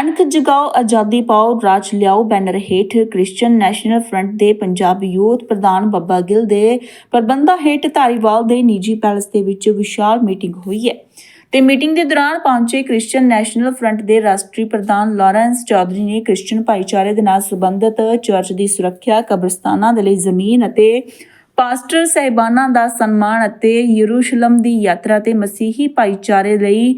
ਅਣਖ ਜਗਾਓ ਆਜ਼ਾਦੀ ਪਾਓ, ਰਾਜ ਲਿਆਓ ਬੈਨਰ ਹੇਠ ਕ੍ਰਿਸਚੀਅਨ ਨੈਸ਼ਨਲ ਫਰੰਟ ਦੇ ਪੰਜਾਬ ਯੂਥ ਪ੍ਰਧਾਨ ਬੱਬਾ ਗਿੱਲ ਦੇ ਪ੍ਰਬੰਧਾਂ ਹੇਠ ਧਾਰੀਵਾਲ ਦੇ ਨਿੱਜੀ ਪੈਲਸ ਦੇ ਵਿੱਚ ਵਿਸ਼ਾਲ ਮੀਟਿੰਗ ਹੋਈ ਹੈ। ਤੇ ਮੀਟਿੰਗ ਦੇ ਦੌਰਾਨ ਪਹੁੰਚੇ ਕ੍ਰਿਸਚੀਅਨ ਨੈਸ਼ਨਲ ਫਰੰਟ ਦੇ ਰਾਸ਼ਟਰੀ ਪ੍ਰਧਾਨ ਲਾਰੈਂਸ ਚੌਧਰੀ ਨੇ ਕ੍ਰਿਸਚੀਅਨ ਭਾਈਚਾਰੇ ਦੇ ਨਾਲ ਸੰਬੰਧਿਤ ਚਰਚ ਦੀ ਸੁਰੱਖਿਆ, ਕਬਰਸਤਾਨਾਂ ਦੇ ਲਈ ਜ਼ਮੀਨ ਅਤੇ ਪਾਸਟਰ ਸਹਿਬਾਨਾਂ ਦਾ ਸਨਮਾਨ ਅਤੇ ਯਰੂਸ਼ਲਮ ਦੀ ਯਾਤਰਾ ਤੇ ਮਸੀਹੀ ਭਾਈਚਾਰੇ ਲਈ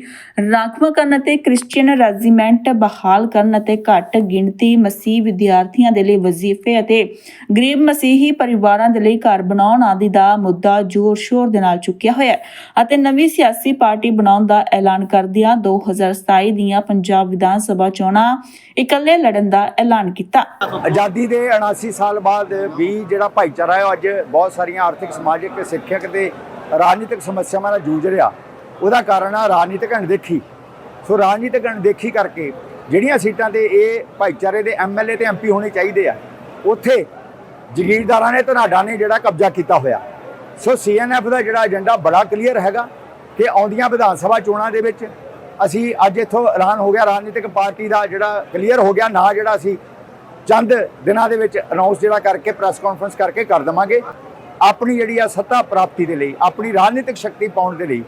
ਰਾਖਵਾਂਕਰਨ ਅਤੇ ਕ੍ਰਿਸਚੀਅਨ ਰੈਜੀਮੈਂਟ ਬਹਾਲ ਕਰਨ ਅਤੇ ਘੱਟ ਗਿਣਤੀ ਮਸੀਹ ਵਿਦਿਆਰਥੀਆਂ ਦੇ ਲਈ ਵਜ਼ੀਫੇ ਅਤੇ ਗਰੀਬ ਮਸੀਹੀ ਪਰਿਵਾਰਾਂ ਦੇ ਲਈ ਘਰ ਬਣਾਉਣ ਆਦਿ ਦਾ ਮੁੱਦਾ ਜ਼ੋਰ-ਸ਼ੋਰ ਦੇ ਨਾਲ ਚੁੱਕਿਆ ਹੋਇਆ ਹੈ ਅਤੇ ਨਵੀਂ ਸਿਆਸੀ ਪਾਰਟੀ ਬਣਾਉਣ ਦਾ ਐਲਾਨ ਕਰਦਿਆਂ 2027 ਦੀਆਂ ਪੰਜਾਬ ਵਿਧਾਨ ਸਭਾ ਚੋਣਾਂ ਇਕੱਲੇ ਲੜਨ ਦਾ ਐਲਾਨ ਕੀਤਾ। ਆਜ਼ਾਦੀ ਦੇ 79 ਸਾਲ ਬਾਅਦ ਵੀ ਜਿਹੜਾ ਭਾਈਚਾਰਾ ਹੈ ਅੱਜ ਬਹੁਤ ਬਹੁਤ ਸਾਰੀਆਂ ਆਰਥਿਕ, ਸਮਾਜਿਕ ਸਿੱਖਿਅਕ ਤੇ ਰਾਜਨੀਤਿਕ ਸਮੱਸਿਆਵਾਂ ਨਾਲ ਜੂਝ ਰਿਹਾ। ਉਹਦਾ ਕਾਰਨ ਆ ਰਾਜਨੀਤਿਕ ਅਣਦੇਖੀ। ਸੋ ਰਾਜਨੀਤਿਕ ਅਣਦੇਖੀ ਕਰਕੇ ਜਿਹੜੀਆਂ ਸੀਟਾਂ ਤੇ ਇਹ ਭਾਈਚਾਰੇ ਦੇ ਐਮਐਲਏ ਤੇ ਐਮਪੀ ਹੋਣੇ ਚਾਹੀਦੇ ਆ, ਉੱਥੇ ਜ਼ਗੀਰਦਾਰਾਂ ਨੇ ਧਨਾਡਾ ਨੇ ਜਿਹੜਾ ਕਬਜ਼ਾ ਕੀਤਾ ਹੋਇਆ। ਸੋ ਸੀਐਨਐਫ ਦਾ ਜਿਹੜਾ ਏਜੰਡਾ ਬੜਾ ਕਲੀਅਰ ਹੈਗਾ ਕਿ ਆਉਂਦੀਆਂ ਵਿਧਾਨ ਸਭਾ ਚੋਣਾਂ ਦੇ ਵਿੱਚ ਅਸੀਂ ਅੱਜ ਇੱਥੋਂ ਐਲਾਨ ਹੋ ਗਿਆ, ਰਾਜਨੀਤਿਕ ਪਾਰਟੀ ਦਾ ਜਿਹੜਾ ਕਲੀਅਰ ਹੋ ਗਿਆ, ਨਾ ਜਿਹੜਾ ਅਸੀਂ ਚੰਦ ਦਿਨਾਂ ਦੇ ਵਿੱਚ ਅਨਾਉਂਸ ਜਿਹੜਾ ਕਰਕੇ ਪ੍ਰੈਸ ਕਾਨਫਰੰਸ ਕਰਕੇ ਕਰ ਦਵਾਂਗੇ। ਆਪਣੀ ਜਿਹੜੀ ਆ ਸੱਤਾ ਪ੍ਰਾਪਤੀ ਦੇ ਲਈ, ਆਪਣੀ ਰਾਜਨੀਤਿਕ ਸ਼ਕਤੀ ਪਾਉਣ ਦੇ ਲਈ,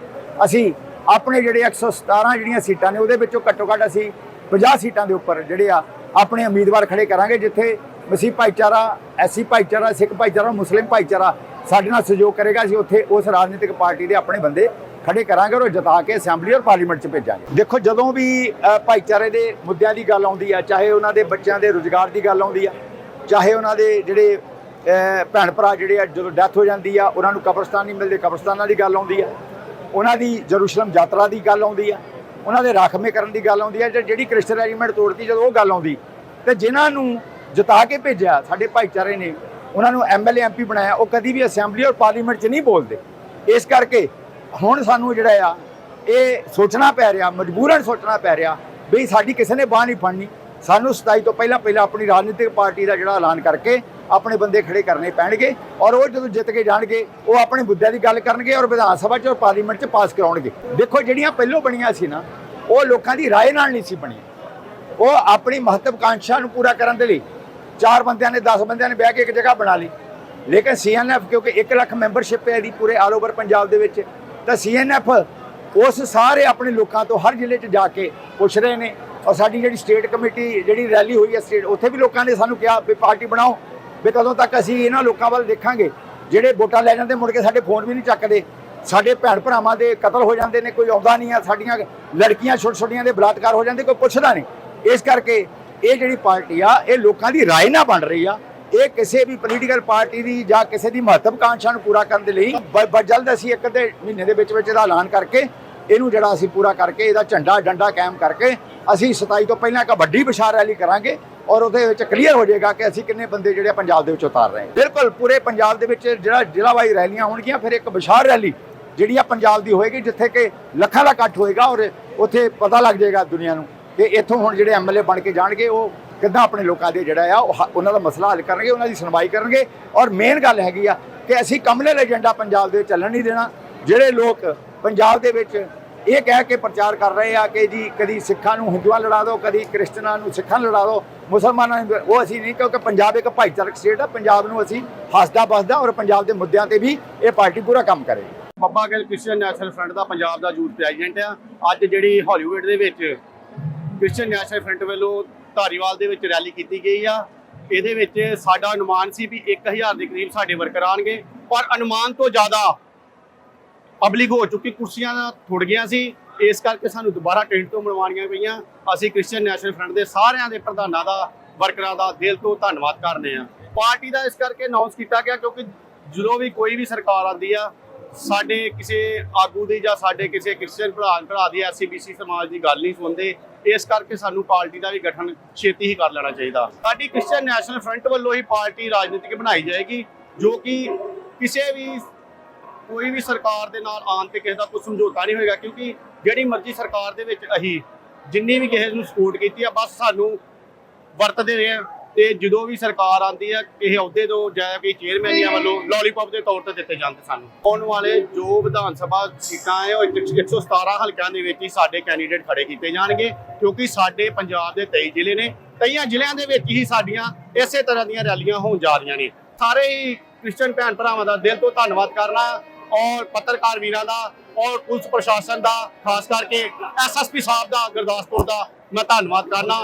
ਅਸੀਂ ਆਪਣੇ ਜਿਹੜੇ 117 ਜਿਹੜੀਆਂ ਸੀਟਾਂ ਨੇ, ਉਹਦੇ ਵਿੱਚੋਂ ਘੱਟੋ ਘੱਟ ਅਸੀਂ 50 ਸੀਟਾਂ ਦੇ ਉੱਪਰ ਜਿਹੜੇ ਆ ਆਪਣੇ ਉਮੀਦਵਾਰ ਖੜੇ ਕਰਾਂਗੇ, ਜਿੱਥੇ ਮਸੀਹ ਭਾਈਚਾਰਾ, ਐਸੀ ਭਾਈਚਾਰਾ, ਸਿੱਖ ਭਾਈਚਾਰਾ, ਮੁਸਲਿਮ ਭਾਈਚਾਰਾ ਸਾਡੇ ਨਾਲ ਸਹਿਯੋਗ ਕਰੇਗਾ, ਅਸੀਂ ਉੱਥੇ ਉਸ ਰਾਜਨੀਤਿਕ ਪਾਰਟੀ ਦੇ ਆਪਣੇ ਬੰਦੇ ਖੜੇ ਕਰਾਂਗੇ ਔਰ ਉਹ ਜਿਤਾ ਕੇ ਅਸੈਂਬਲੀ ਔਰ ਪਾਰਲੀਮੈਂਟ 'ਚ ਭੇਜਾਂਗੇ। ਦੇਖੋ, ਜਦੋਂ ਵੀ ਭਾਈਚਾਰੇ ਦੇ ਮੁੱਦਿਆਂ ਦੀ ਗੱਲ ਆਉਂਦੀ ਆ, ਚਾਹੇ ਉਹਨਾਂ ਦੇ ਬੱਚਿਆਂ ਦੇ ਰੁਜ਼ਗਾਰ ਦੀ ਗੱਲ ਆਉਂਦੀ ਆ, ਚਾਹੇ ਉਹਨਾਂ ਦੇ ਜਿਹੜੇ ਭੈਣ ਭਰਾ ਜਿਹੜੇ ਆ, ਜਦੋਂ ਡੈਥ ਹੋ ਜਾਂਦੀ ਆ, ਉਹਨਾਂ ਨੂੰ ਕਬਰਸਤਾਨ ਨਹੀਂ ਮਿਲਦੇ, ਕਬਰਸਤਾਨਾਂ ਦੀ ਗੱਲ ਆਉਂਦੀ ਆ। ਉਹਨਾਂ ਦੀ ਜਰੂਸ਼ਲਮ ਯਾਤਰਾ ਦੀ ਗੱਲ ਆਉਂਦੀ ਆ, ਉਹਨਾਂ ਦੇ ਰਾਖਵੇਂ ਕਰਨ ਦੀ ਗੱਲ ਆਉਂਦੀ ਆ, ਜਾਂ ਜਿਹੜੀ ਕ੍ਰਿਸਚਨ ਰੈਜੀਮੈਂਟ ਤੋੜਦੀ ਜਦੋਂ ਉਹ ਗੱਲ ਆਉਂਦੀ। ਤੇ ਜਿਨ੍ਹਾਂ ਨੂੰ ਜਿਤਾ ਕੇ ਭੇਜਿਆ, ਸਾਡੇ ਭਾਈਚਾਰੇ ਨੇ, ਉਹਨਾਂ ਨੂੰ ਐਮਐਲਏ ਐਮਪੀ ਬਣਾਇਆ, ਉਹ ਕਦੀ ਵੀ ਅਸੈਂਬਲੀ ਔਰ ਪਾਰਲੀਮੈਂਟ 'ਚ ਨਹੀਂ ਬੋਲਦੇ। ਇਸ ਕਰਕੇ ਹੁਣ ਸਾਨੂੰ ਜਿਹੜਾ ਆ, ਇਹ ਸੋਚਣਾ ਪੈ ਰਿਹਾ, ਮਜਬੂਰਨ ਸੋਚਣਾ ਪੈ ਰਿਹਾ, ਵੀ ਸਾਡੀ ਕਿਸੇ ਨੇ ਬਾਹ ਨਹੀਂ ਫੜਨੀ। ਸਾਨੂੰ 27 ਤੋਂ ਪਹਿਲਾਂ ਪਹਿਲਾਂ ਆਪਣੀ ਰਾਜਨੀਤਿਕ ਪਾਰਟੀ ਦਾ ਜਿਹੜਾ ਐਲਾਨ ਕਰਕੇ ਆਪਣੇ ਬੰਦੇ ਖੜੇ ਕਰਨੇ ਪੈਣਗੇ ਔਰ ਉਹ ਜਦੋਂ ਜਿੱਤ ਕੇ ਜਾਣਗੇ ਉਹ ਆਪਣੇ ਮੁੱਦਿਆਂ ਦੀ ਗੱਲ ਕਰਨਗੇ ਔਰ ਵਿਧਾਨ ਸਭਾ 'ਚ ਔਰ ਪਾਰਲੀਮੈਂਟ 'ਚ ਪਾਸ ਕਰਾਉਣਗੇ ਦੇਖੋ ਜਿਹੜੀਆਂ ਪਹਿਲੋਂ ਬਣੀਆਂ ਸੀ ਨਾ ਉਹ ਲੋਕਾਂ ਦੀ رائے ਨਾਲ ਨਹੀਂ ਸੀ ਬਣੀਆਂ ਉਹ ਆਪਣੀ ਮਹੱਤਵਕਾਂਸ਼ਾ ਨੂੰ ਪੂਰਾ ਕਰਨ ਦੇ ਲਈ ਚਾਰ ਬੰਦਿਆਂ ਨੇ 10 ਬੰਦਿਆਂ ਨੇ ਬਹਿ ਕੇ ਇੱਕ ਜਗ੍ਹਾ ਬਣਾ ਲਈ ਲੇਕਿਨ ਸੀਐਨਐਫ ਕਿਉਂਕਿ 1 ਲੱਖ ਮੈਂਬਰਸ਼ਿਪ ਹੈ ਇਹਦੀ ਪੂਰੇ ਆਲ ਓਵਰ ਪੰਜਾਬ ਦੇ ਵਿੱਚ ਤਾਂ ਸੀਐਨਐਫ ਉਸ ਸਾਰੇ ਆਪਣੇ ਲੋਕਾਂ ਤੋਂ ਹਰ ਜ਼ਿਲ੍ਹੇ 'ਚ ਜਾ ਕੇ ਪੁੱਛ ਰਹੇ ਨੇ ਔਰ ਸਾਡੀ ਜਿਹੜੀ ਸਟੇਟ ਕਮੇਟੀ ਜਿਹੜੀ ਰੈਲੀ ਹੋਈ ਹੈ ਸਟੇਟ ਉੱਥੇ ਵੀ ਲੋਕਾਂ ਨੇ ਸਾਨੂੰ ਕਿਹਾ ਵੀ ਪਾਰਟੀ ਬਣਾਓ ਵੀ ਕਦੋਂ ਤੱਕ ਅਸੀਂ ਇਹਨਾਂ ਲੋਕਾਂ ਵੱਲ ਦੇਖਾਂਗੇ? ਜਿਹੜੇ ਵੋਟਾਂ ਲੈ ਜਾਂਦੇ ਮੁੜ ਕੇ ਸਾਡੇ ਫੋਨ ਵੀ ਨਹੀਂ ਚੱਕਦੇ। ਸਾਡੇ ਭੈਣ ਭਰਾਵਾਂ ਦੇ ਕਤਲ ਹੋ ਜਾਂਦੇ ਨੇ, ਕੋਈ ਆਉਂਦਾ ਨਹੀਂ ਆ, ਸਾਡੀਆਂ ਲੜਕੀਆਂ ਛੋਟ ਛੋਟੀਆਂ ਦੇ ਬਲਾਤਕਾਰ ਹੋ ਜਾਂਦੇ, ਕੋਈ ਪੁੱਛਦਾ ਨਹੀਂ। ਇਸ ਕਰਕੇ ਇਹ ਜਿਹੜੀ ਪਾਰਟੀ ਆ, ਇਹ ਲੋਕਾਂ ਦੀ ਰਾਏ ਨਾ ਬਣ ਰਹੀ ਆ। ਇਹ ਕਿਸੇ ਵੀ ਪੋਲੀਟੀਕਲ ਪਾਰਟੀ ਦੀ ਜਾਂ ਕਿਸੇ ਦੀ ਮਹੱਤਵਕਾਂਸ਼ਾ ਨੂੰ ਪੂਰਾ ਕਰਨ ਦੇ ਲਈ ਬ- ਬ- ਜਲਦ ਅਸੀਂ ਇੱਕ ਅੱਧੇ ਮਹੀਨੇ ਦੇ ਵਿੱਚ ਵਿੱਚ ਇਹਦਾ ਐਲਾਨ ਕਰਕੇ ਇਹਨੂੰ ਜਿਹੜਾ ਅਸੀਂ ਪੂਰਾ ਕਰਕੇ ਇਹਦਾ ਝੰਡਾ ਡੰਡਾ ਕਾਇਮ ਕਰਕੇ ਅਸੀਂ 27 ਤੋਂ ਪਹਿਲਾਂ ਇੱਕ ਵੱਡੀ ਵਿਸ਼ਾਲ ਰੈਲੀ ਕਰਾਂਗੇ। ਔਰ ਉਹਦੇ ਵਿੱਚ ਕਲੀਅਰ ਹੋ ਜਾਏਗਾ ਕਿ ਅਸੀਂ ਕਿੰਨੇ ਬੰਦੇ ਜਿਹੜੇ ਆ ਪੰਜਾਬ ਦੇ ਵਿੱਚ ਉਤਾਰ ਰਹੇ ਹਾਂ। ਬਿਲਕੁਲ, ਪੂਰੇ ਪੰਜਾਬ ਦੇ ਵਿੱਚ ਜਿਹੜਾ ਜ਼ਿਲ੍ਹਾ ਵਾਈ ਰੈਲੀਆਂ ਹੋਣਗੀਆਂ, ਫਿਰ ਇੱਕ ਵਿਸ਼ਾਲ ਰੈਲੀ ਜਿਹੜੀ ਆ ਪੰਜਾਬ ਦੀ ਹੋਏਗੀ, ਜਿੱਥੇ ਕਿ ਲੱਖਾਂ ਦਾ ਇਕੱਠ ਹੋਏਗਾ ਔਰ ਉੱਥੇ ਪਤਾ ਲੱਗ ਜਾਏਗਾ ਦੁਨੀਆ ਨੂੰ ਕਿ ਇੱਥੋਂ ਹੁਣ ਜਿਹੜੇ ਐਮਐਲਏ ਬਣ ਕੇ ਜਾਣਗੇ, ਉਹ ਕਿੱਦਾਂ ਆਪਣੇ ਲੋਕਾਂ ਦੇ ਜਿਹੜਾ ਆ, ਉਹ ਹ- ਉਹਨਾਂ ਦਾ ਮਸਲਾ ਹੱਲ ਕਰਨਗੇ, ਉਹਨਾਂ ਦੀ ਸੁਣਵਾਈ ਕਰਨਗੇ ਔਰ ਮੇਨ ਗੱਲ ਹੈਗੀ ਆ ਕਿ ਅਸੀਂ ਕਮਲੇ ਏਜੰਡਾ ਪੰਜਾਬ ਦੇ ਚੱਲਣ ਨਹੀਂ ਦੇਣਾ। ਜਿਹੜੇ ਲੋਕ ਪੰਜਾਬ ਦੇ ਵਿੱਚ ਇਹ ਕਹਿ ਕੇ ਪ੍ਰਚਾਰ ਕਰ ਰਹੇ ਆ ਕਿ ਜੀ ਕਦੀ ਸਿੱਖਾਂ ਨੂੰ ਹਿੰਦੂਆਂ ਲੜਾ ਦਿਓ ਕਦੀ ਕ੍ਰਿਸਚਨਾਂ ਨੂੰ ਸਿੱਖਾਂ ਲੜਾ ਦਿਓ ਮੁਸਲਮਾਨਾਂ ਨੂੰ ਉਹ ਅਸੀਂ ਨਹੀਂ, ਕਿਉਂਕਿ ਪੰਜਾਬ ਇੱਕ ਭਾਈਚਾਰਕ ਸਟੇਟ ਆ, ਪੰਜਾਬ ਨੂੰ ਅਸੀਂ ਹੱਸਦਾ ਬਸਦਾ ਔਰ ਪੰਜਾਬ ਦੇ ਮੁੱਦਿਆਂ ਤੇ ਵੀ ਇਹ ਪਾਰਟੀ ਪੂਰਾ ਕੰਮ ਕਰੇਗੀ Babba Gill Christian national front ਦਾ ਪੰਜਾਬ ਦਾ ਯੂਥ ਪ੍ਰੈਜ਼ੀਡੈਂਟ ਆ। ਅੱਜ ਜਿਹੜੀ ਹਾਲੀਵੁੱਡ ਦੇ ਵਿੱਚ ਕ੍ਰਿਸਚੀਅਨ ਨੈਸ਼ਨਲ ਫਰੰਟ ਵੱਲੋਂ ਧਾਰੀਵਾਲ ਦੇ ਵਿੱਚ ਰੈਲੀ ਕੀਤੀ ਗਈ ਆ। ਇਹਦੇ ਵਿੱਚ ਸਾਡਾ ਅਨੁਮਾਨ ਸੀ ਵੀ 1000 ਦੇ ਕਰੀਬ ਸਾਡੇ ਵਰਕਰ ਆਣਗੇ, ਪਰ ਅਨੁਮਾਨ ਤੋਂ ਜ਼ਿਆਦਾ ਪਬਲਿਕ ਹੋ ਚੁੱਕੀ, ਕੁਰਸੀਆਂ ਥੁੜ ਗਈਆਂ ਸੀ। ਇਸ ਕਰਕੇ ਸਾਨੂੰ ਦੁਬਾਰਾ ਟੈਂਟ ਤੋਂ ਬਣਵਾਉਣੀਆਂ ਪਈਆਂ। ਅਸੀਂ ਕ੍ਰਿਸਚੀਅਨ ਨੈਸ਼ਨਲ ਫਰੰਟ ਦੇ ਸਾਰਿਆਂ ਦੇ ਪ੍ਰਧਾਨਾਂ ਦਾ, ਵਰਕਰਾਂ ਦਾ ਦਿਲ ਤੋਂ ਧੰਨਵਾਦ ਕਰਨੇ ਆ ਪਾਰਟੀ ਦਾ ਇਸ ਕਰਕੇ ਅਨਾਉਂਸ ਕੀਤਾ ਗਿਆ ਕਿਉਂਕਿ ਜਦੋਂ ਵੀ ਕੋਈ ਵੀ ਸਰਕਾਰ ਆਉਂਦੀ ਆ, ਸਾਡੇ ਕਿਸੇ ਆਗੂ ਦੀ ਜਾਂ ਸਾਡੇ ਕਿਸੇ ਕ੍ਰਿਸਚੀਅਨ ਭਰਾ ਭਰਾ ਦੀ ਐਸਸੀਬੀਸੀ ਸਮਾਜ ਦੀ ਗੱਲ ਨਹੀਂ ਸੁਣਦੇ। ਇਸ ਕਰਕੇ ਸਾਨੂੰ ਪਾਰਟੀ ਦਾ ਵੀ ਗਠਨ ਛੇਤੀ ਹੀ ਕਰ ਲੈਣਾ ਚਾਹੀਦਾ। ਸਾਡੀ ਕ੍ਰਿਸਚੀਅਨ ਨੈਸ਼ਨਲ ਫਰੰਟ ਵੱਲੋਂ ਹੀ ਪਾਰਟੀ ਰਾਜਨੀਤਿਕ ਬਣਾਈ ਜਾਏਗੀ, ਜੋ ਕਿ ਕਿਸੇ ਵੀ ਕੋਈ ਵੀ ਸਰਕਾਰ ਦੇ ਨਾਲ ਆਉਣ ਤੇ ਕਿਸੇ ਦਾ ਕੋਈ ਸਮਝੌਤਾ ਨਹੀਂ ਹੋਏਗਾ, ਕਿਉਂਕਿ ਜਿਹੜੀ ਮਰਜ਼ੀ ਸਰਕਾਰ ਦੇ ਵਿੱਚ ਅਸੀਂ ਜਿੰਨੀ ਵੀ ਕਿਸੇ ਨੂੰ ਸਪੋਰਟ ਕੀਤੀ ਆ, ਬਸ ਸਾਨੂੰ ਵਰਤਦੇ ਰਹੇ ਆ। ਤੇ ਜਦੋਂ ਵੀ ਸਰਕਾਰ ਆਂਦੀ ਹੈ ਕਿਸੇ ਅਹੁਦੇ ਤੋਂ ਜਾਂ ਕੋਈ ਚੇਅਰਮੈਨੀਆਂ ਵੱਲੋਂ ਲੋਲੀਪੌਪ ਦੇ ਤੌਰ ਤੇ ਦਿੱਤੇ ਜਾਂਦੇ ਸਾਨੂੰ। ਆਉਣ ਵਾਲੇ ਜੋ ਵਿਧਾਨ ਸਭਾ ਸੀਟਾਂ ਹੈ ਉਹ 117 ਹਲਕਿਆਂ ਦੇ ਵਿੱਚ ਹੀ ਸਾਡੇ ਕੈਂਡੀਡੇਟ ਖੜੇ ਕੀਤੇ ਜਾਣਗੇ, ਕਿਉਂਕਿ ਸਾਡੇ ਪੰਜਾਬ ਦੇ 23 ਜ਼ਿਲ੍ਹੇ ਨੇ, ਕਈਆਂ ਜ਼ਿਲ੍ਹਿਆਂ ਦੇ ਵਿੱਚ ਹੀ ਸਾਡੀਆਂ ਇਸੇ ਤਰ੍ਹਾਂ ਦੀਆਂ ਰੈਲੀਆਂ ਹੋਣ ਜਾ ਰਹੀਆਂ ਨੇ। ਸਾਰੇ ਹੀ ਕ੍ਰਿਸਚਨ ਭੈਣ ਭਰਾਵਾਂ ਦਾ ਦਿਲ ਤੋਂ ਧੰਨਵਾਦ ਕਰਨਾ। ਔਰ ਪੱਤਰਕਾਰ ਵੀਰਾਂ ਦਾ ਔਰ ਪੁਲਿਸ ਪ੍ਰਸ਼ਾਸਨ ਦਾ, ਖਾਸ ਕਰਕੇ ਐਸਐਸਪੀ ਸਾਹਿਬ ਦਾ, ਗੁਰਦਾਸਪੁਰ ਦਾ ਮੈਂ ਧੰਨਵਾਦ ਕਰਨਾ।